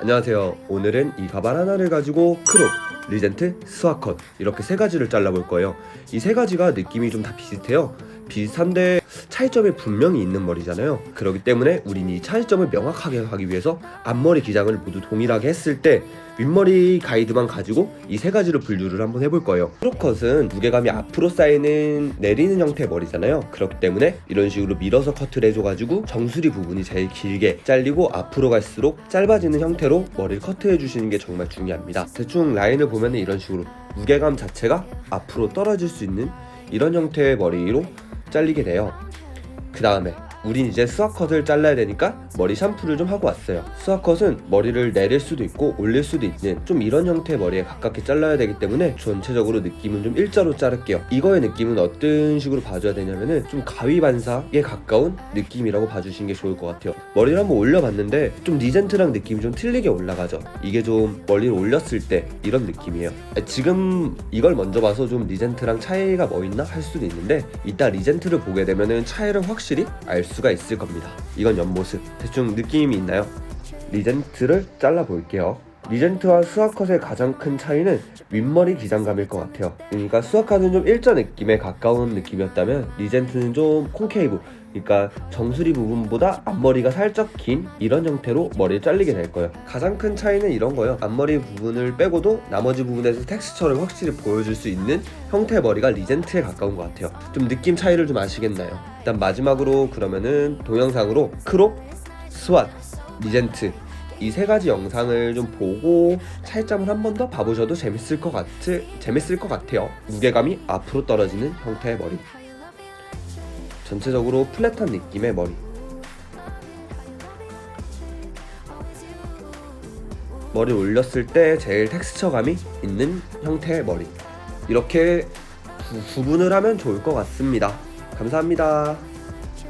안녕하세요. 오늘은 이 가발 하나를 가지고 크롭, 리젠트, 스와컷 이렇게 세 가지를 잘라볼 거예요. 이 세 가지가 느낌이 좀 다 비슷해요. 비슷한데 차이점이 분명히 있는 머리잖아요. 그렇기 때문에 우린 이 차이점을 명확하게 하기 위해서 앞머리 기장을 모두 동일하게 했을 때 윗머리 가이드만 가지고 이 세 가지로 분류를 한번 해볼 거예요. 크롭컷은 무게감이 앞으로 쌓이는 내리는 형태의 머리잖아요. 그렇기 때문에 이런 식으로 밀어서 커트를 해줘가지고 정수리 부분이 제일 길게 잘리고 앞으로 갈수록 짧아지는 형태로 머리를 커트해 주시는 게 정말 중요합니다. 대충 라인을 보면 이런 식으로 무게감 자체가 앞으로 떨어질 수 있는 이런 형태의 머리로 잘리게 돼요. 그 다음에 우린 이제 스와컷을 잘라야 되니까 머리 샴푸를 좀 하고 왔어요. 스와컷은 머리를 내릴 수도 있고 올릴 수도 있는 좀 이런 형태의 머리에 가깝게 잘라야 되기 때문에 전체적으로 느낌은 좀 일자로 자를게요. 이거의 느낌은 어떤 식으로 봐줘야 되냐면은 좀 가위 반사에 가까운 느낌이라고 봐주시는 게 좋을 것 같아요. 머리를 한번 올려봤는데 좀 리젠트랑 느낌이 좀 틀리게 올라가죠. 이게 좀 머리를 올렸을 때 이런 느낌이에요. 지금 이걸 먼저 봐서 좀 리젠트랑 차이가 뭐 있나 할 수도 있는데 이따 리젠트를 보게 되면은 차이를 확실히 알 수가 있을 겁니다. 이건 옆모습. 대충 느낌이 있나요? 리젠트를 잘라 볼게요. 리젠트와 스와컷의 가장 큰 차이는 윗머리 기장감일 것 같아요. 그러니까 스와컷은 좀 일자 느낌에 가까운 느낌이었다면 리젠트는 좀 콘케이브, 그러니까 정수리 부분보다 앞머리가 살짝 긴 이런 형태로 머리를 잘리게 될 거예요. 가장 큰 차이는 이런 거예요. 앞머리 부분을 빼고도 나머지 부분에서 텍스처를 확실히 보여줄 수 있는 형태의 머리가 리젠트에 가까운 것 같아요. 좀 느낌 차이를 좀 아시겠나요? 일단 마지막으로 그러면은 동영상으로 크롭, 스왓, 리젠트 이 세 가지 영상을 좀 보고 차이점을 한 번 더 봐보셔도 재밌을 것 같을 재밌을 것 같아요. 무게감이 앞으로 떨어지는 형태의 머리. 전체적으로 플랫한 느낌의 머리. 머리 올렸을 때 제일 텍스처감이 있는 형태의 머리. 이렇게 구- 구분을 하면 좋을 것 같습니다. 감사합니다.